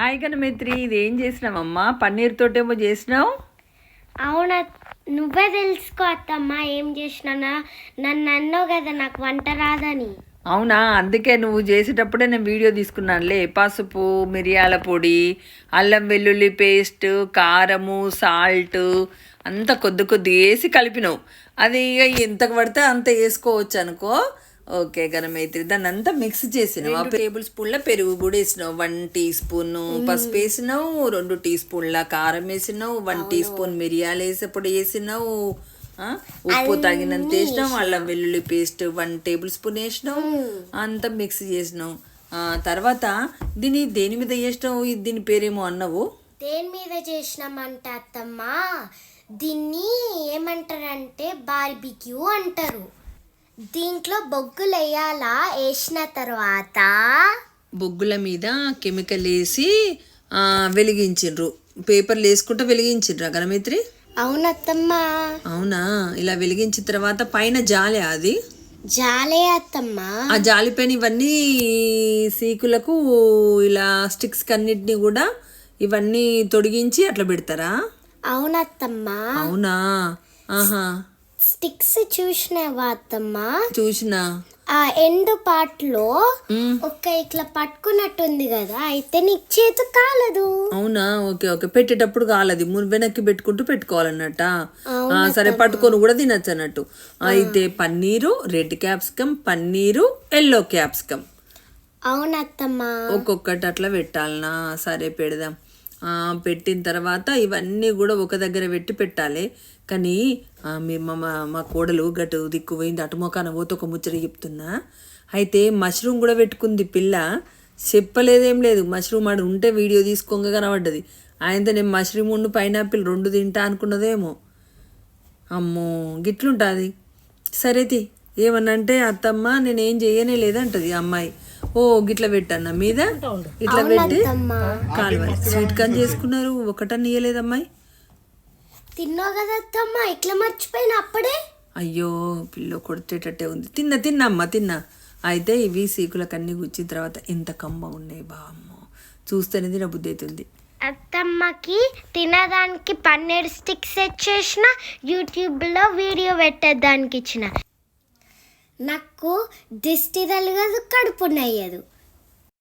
Hi కనమిత్రి ఇది ఏం చేసినావమ్మా? పన్నీర్ తోటేమో చేసినావు? అవునా నువ్వే తెలుసుకో అత్తమ్మ ఏం చేసినా నన్ను అన్నావు కదా నాకు వంట రాదని. అవునా అందుకే నువ్వు చేసేటప్పుడే నేను వీడియో తీసుకున్నానులే. పసుపు మిరియాల పొడి అల్లం వెల్లుల్లి పేస్ట్ కారము సాల్ట్ అంత కొద్ది కొద్ది వేసి కలిపినావు. అది ఇక ఎంత పడితే అంత వేసుకోవచ్చు అనుకో. ఓకే గనమైత్రి దాన్ని అంతా మిక్స్ చేసినావు ఆ టేబుల్ స్పూన్ల పెరుగు కూడా వేసినావు. వన్ టీ స్పూన్ పసుపు వేసినావు. రెండు టీ స్పూన్ల కారం వేసినావు. వన్ టీ స్పూన్ మిరియాలు వేసి పొడి వేసినావు ఉప్పు తగినంత వేసినావు. అల్లం వెల్లుల్లి పేస్ట్ వన్ టేబుల్ స్పూన్ వేసినావు. అంతా మిక్స్ చేసినావు. ఆ, తర్వాత దీని దేని మీద వేసినావు? ఇది దీని పేరేమో అన్నావు? దేని మీద చేసినామంట అత్తమ్మ? దీన్ని ఏమంటారంటే బార్బిక్యూ అంటారు. దీంట్లో బొగ్గులు వేయాలా వేసిన తర్వాత? బొగ్గుల మీద కెమికల్ వేసి వెలిగించిండ్రు పేపర్లు వేసుకుంటూ వెలిగించిండ్రు గణమిత్రి అవునత్తమ్మ. అవునా? ఇలా వెలిగించిన తర్వాత పైన జాలి అది? జాలే అత్తమ్మ. ఆ జాలిపైన ఇవన్నీ సీకులకు ఇలా స్టిక్స్ అన్నిటిని కూడా ఇవన్నీ తొడిగించి అట్లా పెడతారా? అవునత్తమ్మ. అవునా? ఆహా. స్టిక్స్ చూసినావా అత్తమ్మ చూసిన? ఆ ఎండు పాటలో ఒక ఇట్లా పట్టుకున్నట్టుంది కదా అయితే నీకు చేతు కాలదు. అవునా? Okay okay. పెట్టేటప్పుడు కాలది. వెనక్కి పెట్టుకుంటూ పెట్టుకోవాలన్నట ఆ, సరే పట్టుకొని కూడా తినచ్చు అన్నట్టు. అయితే paneer red capsicum paneer yellow capsicum. అవునత్తమ్మ. ఒక్కొక్కటి అట్లా పెట్టాలనా? సరే పెడదాం. పెట్టిన తర్వాత ఇవన్నీ కూడా ఒక దగ్గర పెట్టి పెట్టాలి. కానీ మీ మా మా- కోడలు గటు దిక్కు పోయింది అటు మొకాన పోతే ఒక ముచ్చట చెప్తున్నా. అయితే మష్రూమ్ కూడా పెట్టుకుంది పిల్ల. చెప్పలేదేం లేదు. మష్రూమ్ ఆడు ఉంటే వీడియో తీసుకోగా కనబడ్డది. ఆయనతో నేను మష్రూమ్ ఉండు పైనాపిల్ రెండు తింటా అనుకున్నదేమో. అమ్మో గిట్లుంటుంది. సరేది ఏమన్నంటే అత్తమ్మ నేనేం చేయనే లేదంటది ఆ అమ్మాయి. ఓ గిట్ల పెట్టన్న. మీద ఇట్లా పెట్టి కాలువ స్వీట్ కాన్ చేసుకున్నారు ఒకటన్న ఇయ్యలేదమ్మాయి. తిన్నావు కదా అత్తమ్మ ఇట్లా మర్చిపోయిన అప్పుడే? అయ్యో పిల్ల కొడితేటట్టే ఉంది. తిన్న తిన్నమ్మ తిన్నా. అయితే ఇవి సీకులకన్నీ గుచ్చిన తర్వాత ఎంత కమ్మ ఉన్నాయి బామ్మో చూస్తేనే తిన బుద్ధి అవుతుంది అత్తమ్మకి తినడానికి పన్నీర్ స్టిక్స్ సెట్ చేసిన యూట్యూబ్లో వీడియో పెట్టేదానికి ఇచ్చిన నాకు దిష్టి తలగదు కడుపు నయ్యదు.